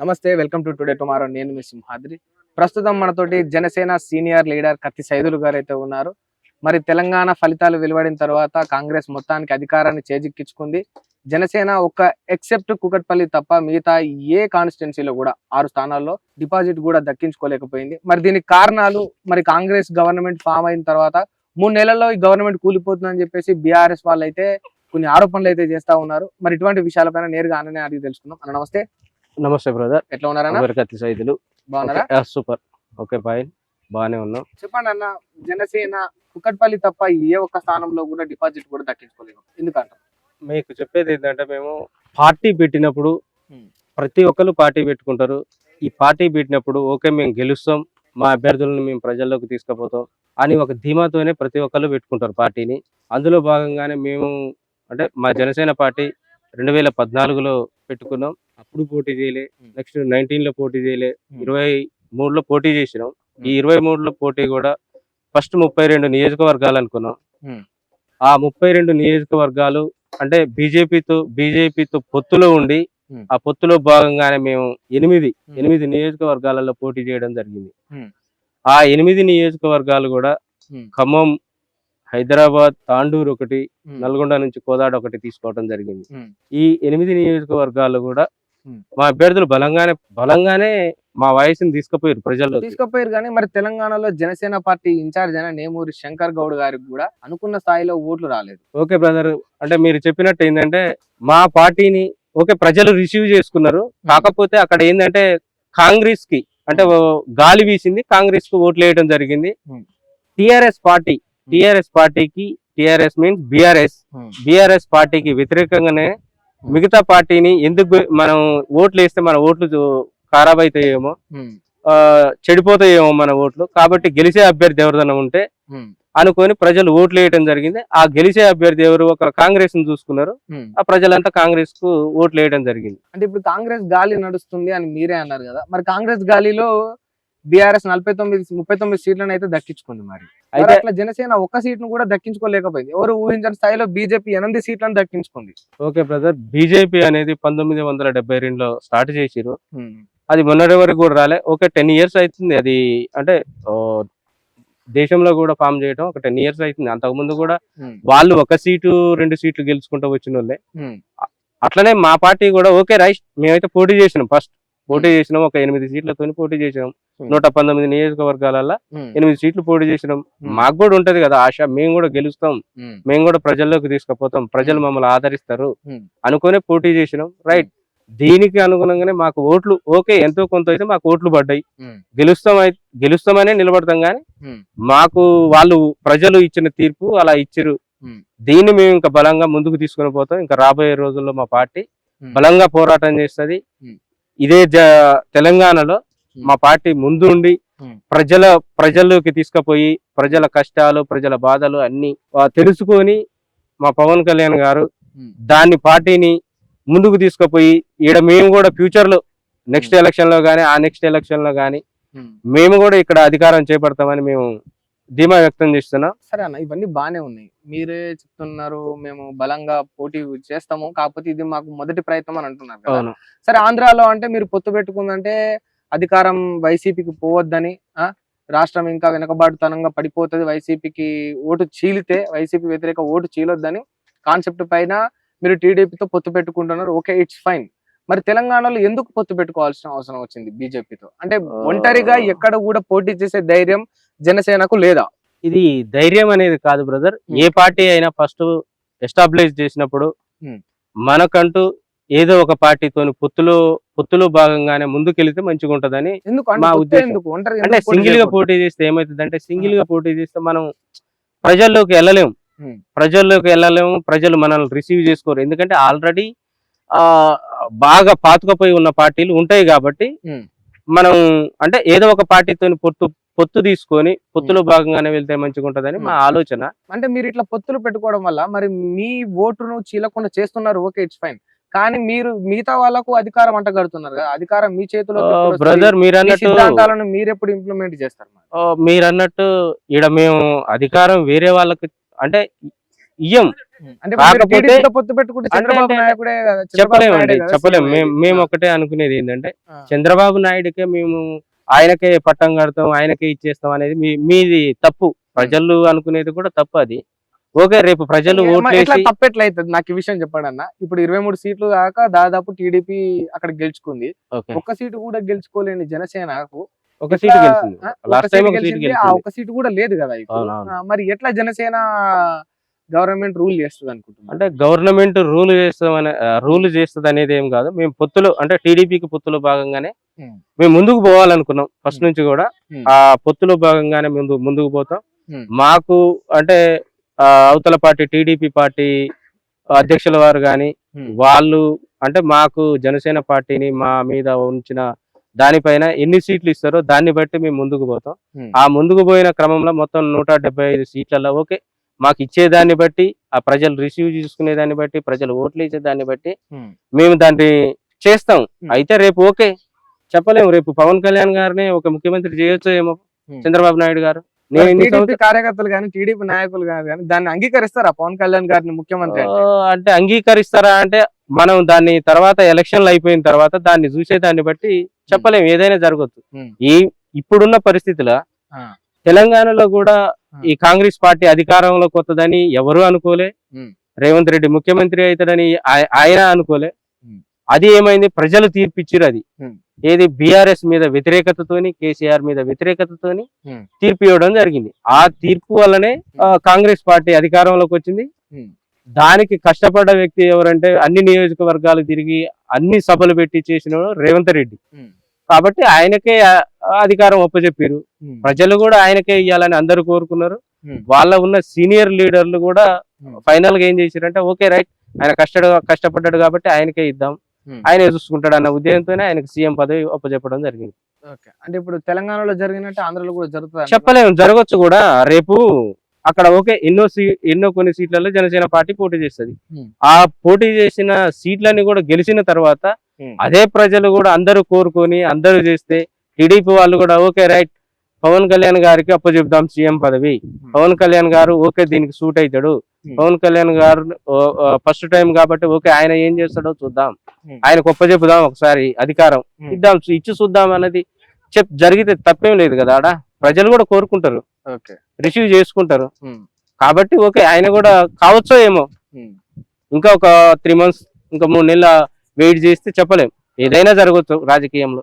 నమస్తే welcome to today tomorrow. నేను మీ సింహాద్రి. ప్రస్తుతం మనతోటి జనసేన సీనియర్ లీడర్ కత్తి సైదులు గారు అయితే ఉన్నారు. మరి తెలంగాణ ఫలితాలు వెలువడిన తర్వాత కాంగ్రెస్ మొత్తానికి అధికారాన్ని చేజిక్కించుకుంది. జనసేన ఒక్క ఎక్సెప్ట్ కుకట్పల్లి తప్ప మిగతా ఏ కాన్స్టిట్యున్సీలో కూడా ఆరు స్థానాల్లో డిపాజిట్ కూడా దక్కించుకోలేకపోయింది. మరి దీనికి కారణాలు మరి కాంగ్రెస్ గవర్నమెంట్ ఫామ్ అయిన తర్వాత మూడు నెలల్లో ఈ గవర్నమెంట్ కూలిపోతుందని చెప్పేసి బీఆర్ఎస్ వాళ్ళు అయితే కొన్ని ఆరోపణలు అయితే చేస్తా ఉన్నారు. మరి ఇటువంటి విషయాలపైన నేరుగా అన్ననే అడిగి తెలుసుకుందాం. అన్న నమస్తే. నమస్తే బ్రదర్ ఎట్లా ఉన్నారన్న? కత్తి సైదులు. బాగున్నారా? సూపర్ ఓకే ఫైన్ బాగానే ఉన్నాం. చెప్పండి అన్న జనసేన కుకట్పల్లి తప్ప ఏ ఒక్క స్థానంలో కూడా డిపాజిట్ కూడా దక్కించుకోలేము ఎందుకంట? మీకు చెప్పేది ఏంటంటే మేము పార్టీ పెట్టినప్పుడు. ప్రతి ఒక్కరు పార్టీ పెట్టుకుంటారు. ఈ పార్టీ పెట్టినప్పుడు ఓకే మేము గెలుస్తాం. మా అభ్యర్థులను మేము ప్రజల్లోకి తీసుకుపోతాం అని ఒక ధీమాతోనే ప్రతి ఒక్కరు పెట్టుకుంటారు పార్టీని. అందులో భాగంగానే మేము అంటే మా జనసేన పార్టీ రెండు వేల పద్నాలుగులో పెట్టుకున్నాం. అప్పుడు పోటీ చేయలే. నెక్స్ట్ నైన్టీన్లో పోటీ చేయలే. ఇరవై మూడులో పోటీ చేసినాం ఈ. ఇరవై మూడులో పోటీ కూడా ఫస్ట్ ముప్పై రెండు నియోజకవర్గాలు అనుకున్నాం. ఆ ముప్పై రెండు నియోజకవర్గాలు అంటే బీజేపీతో బీజేపీతో పొత్తులో ఉండి. ఆ పొత్తులో భాగంగానే మేము ఎనిమిది. ఎనిమిది నియోజకవర్గాలలో పోటీ చేయడం జరిగింది. ఆ ఎనిమిది నియోజకవర్గాలు కూడా. ఖమ్మం హైదరాబాద్ తాండూరు ఒకటి నల్గొండ నుంచి కోదాడ ఒకటి తీసుకోవడం జరిగింది ఈ ఎనిమిది నియోజకవర్గాలు కూడా. మా అభ్యర్థులు బలంగానే బలంగానే మా వయసుని తీసుకుపోయారు ప్రజల్లో. తీసుకుపోయారు కానీ మరి తెలంగాణలో జనసేన పార్టీ ఇన్ఛార్జ్ అయిన నేమూరి శంకర్ గౌడ్ గారికి కూడా అనుకున్న స్థాయిలో ఓట్లు రాలేదు. ఓకే బ్రదర్ అంటే మీరు చెప్పినట్టు ఏంటంటే మా పార్టీని ఓకే ప్రజలు రిసీవ్ చేసుకున్నారు. కాకపోతే అక్కడ ఏంటంటే కాంగ్రెస్కి అంటే గాలి వీసింది కాంగ్రెస్కు ఓట్లు వేయడం జరిగింది. టిఆర్ఎస్ పార్టీ టిఆర్ఎస్ పార్టీకి టిఆర్ఎస్ మీన్స్ బిఆర్ఎస్ బిఆర్ఎస్ పార్టీకి వ్యతిరేకంగానే మిగతా పార్టీని ఎందుకు మనం ఓట్లు వేస్తే మన ఓట్లు ఖరాబ్ అవుతాయేమో చెడిపోతాయేమో మన ఓట్లు. కాబట్టి గెలిచే అభ్యర్థి ఎవరిదైనా ఉంటే అనుకొని ప్రజలు ఓట్లు వేయడం జరిగింది. ఆ గెలిచే అభ్యర్థి ఎవరు? ఒక కాంగ్రెస్ని చూసుకున్నారు. ఆ ప్రజలంతా కాంగ్రెస్కు ఓట్లు వేయడం జరిగింది. అంటే ఇప్పుడు కాంగ్రెస్ గాలి నడుస్తుంది అని మీరే అన్నారు కదా. మరి కాంగ్రెస్ గాలిలో బీఆర్ఎస్ నలభై తొమ్మిది ముప్పై తొమ్మిది సీట్లను అయితే దక్కించుకుంది మరి. అయితే అట్లా జనసేన ఒక్క సీట్ను కూడా దక్కించుకోలేకపోయింది. ఎవరు ఊహించని స్థాయిలో బీజేపీ ఎనిమిది సీట్లను దక్కించుకుంది. ఓకే బ్రదర్ బీజేపీ అనేది పంతొమ్మిది వందల డెబ్బై రెండులో స్టార్ట్ చేసిరు అది మొన్నటి వరకు కూడా రాలే. ఒక టెన్ ఇయర్స్ అవుతుంది. అది అంటే దేశంలో కూడా ఫామ్ చేయడం ఒక టెన్ ఇయర్స్ అవుతుంది. అంతకుముందు కూడా వాళ్ళు ఒక సీటు రెండు సీట్లు గెలుచుకుంటూ వచ్చిన వాళ్ళే అట్లనే మా పార్టీ కూడా ఓకే రైట్. మేమైతే పోటీ చేసినాం ఫస్ట్. పోటీ చేసినాం. ఒక ఎనిమిది సీట్లతో పోటీ చేసినాం. నూట పంతొమ్మిది నియోజకవర్గాలలో ఎనిమిది సీట్లు పోటీ చేసినాం. మాకు కూడా ఉంటది కదా ఆశ. మేము కూడా గెలుస్తాం. మేము కూడా ప్రజల్లోకి తీసుకుపోతాం. ప్రజలు మమ్మల్ని ఆదరిస్తారు. అనుకునే పోటీ చేసినాం. రైట్ దీనికి అనుగుణంగానే మాకు ఓట్లు ఓకే ఎంతో కొంత అయితే మాకు ఓట్లు పడ్డాయి. గెలుస్తాం గెలుస్తామనే నిలబడతాం కానీ మాకు వాళ్ళు ప్రజలు ఇచ్చిన తీర్పు అలా ఇచ్చిరు. దీన్ని మేము ఇంకా బలంగా ముందుకు తీసుకొని పోతాం. ఇంకా రాబోయే రోజుల్లో మా పార్టీ. బలంగా పోరాటం చేస్తది. ఇదే తెలంగాణలో. మా పార్టీ ముందుండి Hmm. ప్రజల ప్రజల్లోకి తీసుకుపోయి ప్రజల కష్టాలు ప్రజల బాధలు అన్ని తెలుసుకొని మా పవన్ కళ్యాణ్ గారు ఉమ్. దాన్ని పార్టీని ముందుకు తీసుకుపోయి ఈడ మేము కూడా ఫ్యూచర్లో నెక్స్ట్ ఎలక్షన్లో గానీ ఆ నెక్స్ట్ ఎలక్షన్లో గానీ. మేము కూడా ఇక్కడ అధికారం చేపడతామని మేము ధీమా వ్యక్తం చేస్తున్నాం సరే అన్న ఇవన్నీ బానే ఉన్నాయి మీరే చెప్తున్నారు మేము బలంగా పోటీ చేస్తాము కాకపోతే ఇది మాకు మొదటి ప్రయత్నం అని అంటున్నారు సరే ఆంధ్రాలో అంటే మీరు పొత్తు పెట్టుకుందంటే అధికారం వైసీపీకి పోవద్దని ఆ రాష్ట్రం ఇంకా వెనకబాటుతనంగా పడిపోతుంది. వైసీపీకి ఓటు చీలితే వైసీపీ వ్యతిరేక ఓటు చీలొద్దని కాన్సెప్ట్ పైన మీరు టీడీపీతో పొత్తు పెట్టుకుంటున్నారు. Okay it's fine. మరి తెలంగాణలో ఎందుకు పొత్తు పెట్టుకోవాల్సిన అవసరం వచ్చింది బీజేపీతో? అంటే ఒంటరిగా ఎక్కడ కూడా పోటీ చేసే ధైర్యం జనసేనకు లేదా? ఇది ధైర్యం అనేది కాదు బ్రదర్. ఏ పార్టీ అయినా ఫస్ట్ ఎస్టాబ్లిష్ చేసినప్పుడు Hmm. మనకంటూ ఏదో ఒక పార్టీతోని పొత్తులో పొత్తులో భాగంగానే ముందుకెళ్తే మంచిగా ఉంటదని మా ఉద్దేశం. అంటే సింగిల్గా? పోటీ చేస్తే ఏమైతుంది అంటే సింగిల్గా పోటీ చేస్తే మనం ప్రజల్లోకి వెళ్ళలేము. ప్రజల్లోకి వెళ్ళలేము ప్రజలు మనల్ని రిసీవ్ చేసుకోరు. ఎందుకంటే ఆల్రెడీ ఆ బాగా పాతుకపోయి ఉన్న పార్టీలు ఉంటాయి కాబట్టి. మనం అంటే ఏదో ఒక పార్టీతో పొత్తు పొత్తు తీసుకొని పొత్తులో భాగంగానే వెళ్తే మంచిగా ఉంటదని మా ఆలోచన. అంటే మీరు ఇట్లా పొత్తులు పెట్టుకోవడం వల్ల మరి మీ ఓటును చీలకుండా చేస్తున్నారు. Okay it's fine. కానీ మీరు మిగతా వాళ్ళకు అధికారం అంటగడుతున్నారు కదా అధికారం మీ చేతిలో బ్రదర్ మీరు అన్నట్టు సిద్ధాంతాలను మీరు ఎప్పుడు ఇంప్లిమెంట్ చేస్తారు మరి? అన్నట్టు ఈడ మేము అధికారం వేరే వాళ్ళకి అంటే ఇయ్యం. చెప్పలేమండి నాయుడే కదా చెప్పలేం. సీఎం మేము ఒకటే అనుకునేది ఏంటంటే. చంద్రబాబు నాయుడుకే మేము ఆయనకే పట్టం కడతాం ఆయనకే ఇచ్చేస్తాం అనేది మీ మీది తప్పు. ప్రజలు అనుకునేది కూడా తప్పు అది. ఓకే రేపు ప్రజలు ఏ- మరి ఎట్లా ఓట్లేసి తప్పు ఎట్లా అవుతుంది నాకు ఈ విషయం చెప్పండి అన్న ఇప్పుడు ఇరవై మూడు సీట్లు దాకా దాదాపు టీడీపీ అక్కడ గెలుచుకుంది. ఒక్క సీటు కూడా గెలుచుకోలేని జనసేనకు ఒక సీటు గెలిచింది. ఆ, ఒక సీటు కూడా లేదు కదా మరి ఎట్లా జనసేన గవర్నమెంట్ రూల్ చేస్తుంది అనుకుంటున్నా అంటే గవర్నమెంట్ రూల్ చేస్తామని రూల్ చేస్తుంది అనేది ఏం కాదు. మేము పొత్తులు అంటే టీడీపీకి పొత్తులో భాగంగానే. మేము ముందుకు పోవాలనుకున్నాం ఫస్ట్. నుంచి కూడా. ఆ పొత్తులో భాగంగానే ముందు ముందుకు పోతాం. మాకు అంటే అవతల పార్టీ టీడీపీ పార్టీ అధ్యక్షుల వారు కానీ వాళ్ళు అంటే మాకు జనసేన పార్టీని మా మీద ఉంచిన దానిపైన ఎన్ని సీట్లు ఇస్తారో దాన్ని బట్టి మేము ముందుకు పోతాం. ఆ ముందుకు పోయిన క్రమంలో మొత్తం నూట డెబ్బై ఐదు సీట్లలో ఓకే మాకు ఇచ్చేదాన్ని బట్టి ఆ ప్రజలు రిసీవ్ చేసుకునే దాన్ని బట్టి ప్రజలు ఓట్లు ఇచ్చే దాన్ని బట్టి. మేము దాన్ని చేస్తాం. అయితే రేపు ఓకే చెప్పలేము రేపు పవన్ కళ్యాణ్ గారిని ఒక ముఖ్యమంత్రి చేయొచ్చు ఏమో. చంద్రబాబు నాయుడు గారు టీడీపీ కార్యకర్తలు కానీ టీడీపీ నాయకులు కానీ దాన్ని అంగీకరిస్తారా పవన్ కళ్యాణ్ గారిని ముఖ్యమంత్రి అంటే? అంగీకరిస్తారా అంటే మనం దాన్ని తర్వాత ఎలక్షన్లు అయిపోయిన తర్వాత దాన్ని చూసే దాన్ని బట్టి చెప్పలేము ఏదైనా జరగచ్చు Hmm. ఈ ఇప్పుడున్న పరిస్థితిలో. తెలంగాణలో కూడా. ఈ కాంగ్రెస్ పార్టీ అధికారంలోకి వస్తుందని ఎవరు అనుకోలే. రేవంత్ రెడ్డి ముఖ్యమంత్రి అవుతాడని ఆయ- ఆయన అనుకోలే. అది ఏమైంది ప్రజలు తీర్పిచ్చిరు అది. ఏది బీఆర్ఎస్ మీద వ్యతిరేకతతోని కేసీఆర్ మీద వ్యతిరేకతతోని. తీర్పు ఇవ్వడం జరిగింది ఆ తీర్పు వల్లనే కాంగ్రెస్ పార్టీ అధికారంలోకి వచ్చింది. దానికి కష్టపడ్డ వ్యక్తి ఎవరంటే అన్ని నియోజకవర్గాలు తిరిగి అన్ని సభలు పెట్టి చేసిన రేవంత్ రెడ్డి. కాబట్టి ఆయనకే అధికారం ఒప్పచెప్పారు Hmm. ప్రజలు కూడా ఆయనకే ఇవ్వాలని అందరూ కోరుకున్నారు. వాళ్ళ ఉన్న సీనియర్ లీడర్లు కూడా. ఫైనల్గా ఏం చేశారంటే ఓకే రైట్ ఆయన కష్టడు కష్టపడ్డాడు కాబట్టి ఆయనకే ఇద్దాం. ఆయనే చూసుకుంటాడు అన్న ఉద్దేశంతోనే ఆయనకు సీఎం పదవి ఒప్పచెప్పడం జరిగింది. అంటే ఇప్పుడు తెలంగాణలో జరిగినట్టు ఆంధ్రలో కూడా జరుగుతుంది చెప్పలేము. జరగచ్చు కూడా. రేపు అక్కడ ఓకే ఎన్నో ఎన్నో కొన్ని సీట్లలో జనసేన పార్టీ పోటీ చేస్తుంది. ఆ పోటీ చేసిన సీట్లన్నీ కూడా గెలిచిన తర్వాత. అదే ప్రజలు కూడా అందరూ కోరుకొని అందరూ చేస్తే టీడీపీ వాళ్ళు కూడా ఓకే రైట్ పవన్ కళ్యాణ్ గారికి అప్పచెప్దాం సీఎం పదవి. పవన్ కళ్యాణ్ గారు ఓకే దీనికి సూట్ అవుతాడు. Hmm. పవన్ కళ్యాణ్ గారు ఫస్ట్ టైం కాబట్టి ఓకే ఆయన ఏం చేస్తాడో చూద్దాం. Hmm. ఆయనకు ఒప్పచెప్పుదాం ఒకసారి అధికారం. Hmm. ఇద్దాం ఇచ్చి చూద్దాం అన్నది చెప్ జరిగితే తప్పేం లేదు కదా ఆడ. ప్రజలు కూడా కోరుకుంటారు. రిసీవ్ చేసుకుంటారు. Hmm. కాబట్టి ఓకే ఆయన కూడా కావచ్చో ఏమో. Hmm. ఇంకా ఒక త్రీ మంత్స్ ఇంకా మూడు నెలల వెయిట్ చేస్తే చెప్పలేం. ఏదైనా జరగచ్చు రాజకీయంలో.